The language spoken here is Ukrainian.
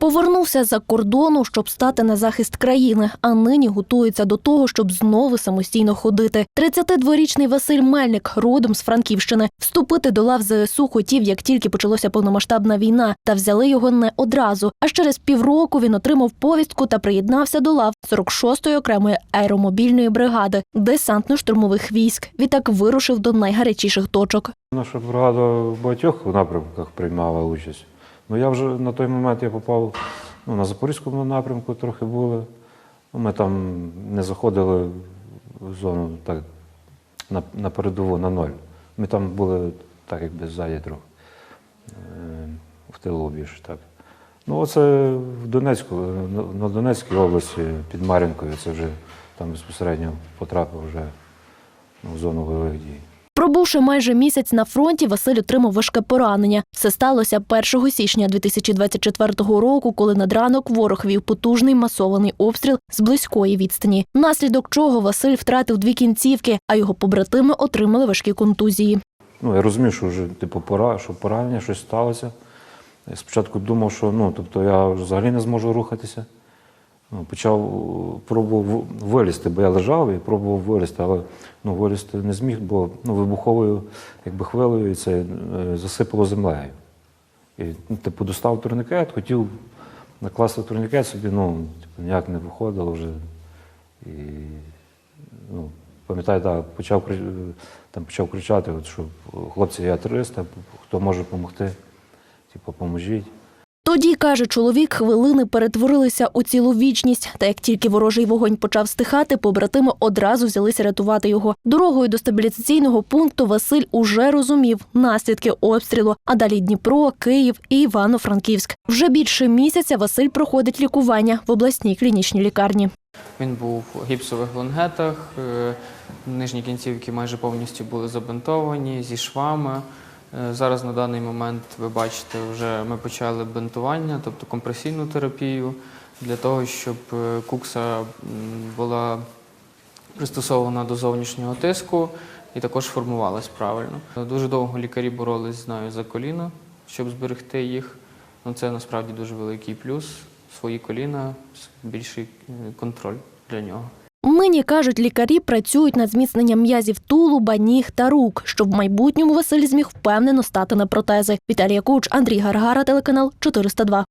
Повернувся за кордону, щоб стати на захист країни, а нині готується до того, щоб знову самостійно ходити. 32-річний Василь Мельник, родом з Франківщини, вступити до лав ЗСУ хотів, як тільки почалася повномасштабна війна, та взяли його не одразу. А через півроку він отримав повістку та приєднався до лав 46-ї окремої аеромобільної бригади десантно-штурмових військ. Відтак вирушив до найгарячіших точок. Наша бригада в багатьох напрямках приймала участь. Ну я вже на той момент я попав ну, на Запорізькому напрямку трохи були. Ми там не заходили в зону так, на, на передову на ноль. Ми там були так, якби ззаді трохи. Е, в тилу більше так. Ну, оце в Донецьку, на- на Донецькій області під Мар'їнкою, це вже там безпосередньо потрапив вже ну, в зону бойових дій. Пробувши майже місяць на фронті, Василь отримав важке поранення. Все сталося 1 січня 2024 року, коли над ранок ворог вів потужний масований обстріл з близької відстані. Внаслідок чого Василь втратив дві кінцівки, а його побратими отримали важкі контузії. Ну, я розумів, що вже типу пора, що поранення, щось сталося. Я спочатку думав, що ну, тобто я взагалі не зможу рухатися. Ну, почав е, пробував вилізти, бо я лежав і пробував вилізти, але ну, вилізти не зміг, бо ну, вибуховою якби, хвилею це е, засипало землею. І ну, типу, достав турнікет, хотів накласти турнікет собі, ну, типу, ніяк не виходило вже. І, ну, пам'ятаю, так, почав, там, почав кричати, от, що хлопці, я 300, хто може допомогти, типу, поможіть. Тоді, каже чоловік, хвилини перетворилися у цілу вічність. Та як тільки ворожий вогонь почав стихати, побратими одразу взялися рятувати його. Дорогою до стабілізаційного пункту Василь уже розумів наслідки обстрілу. А далі Дніпро, Київ і Івано-Франківськ. Вже більше місяця Василь проходить лікування в обласній клінічній лікарні. Він був у гіпсових лонгетах, е, нижні кінцівки майже повністю були забинтовані зі швами. Е, Зараз на даний момент ви бачите, вже ми почали бинтування, тобто компресійну терапію, для того, щоб е, кукса була пристосована до зовнішнього тиску і також формувалась правильно. Дуже довго лікарі боролись з нею за коліно, щоб зберегти їх. Ну, це насправді дуже великий плюс. Свої коліна, більший е, контроль для нього. Нині кажуть, лікарі працюють над зміцненням м'язів тулуба, ніг та рук, щоб в майбутньому Василь зміг впевнено стати на протези. Віталія Куч, Андрій Гаргара, телеканал 402.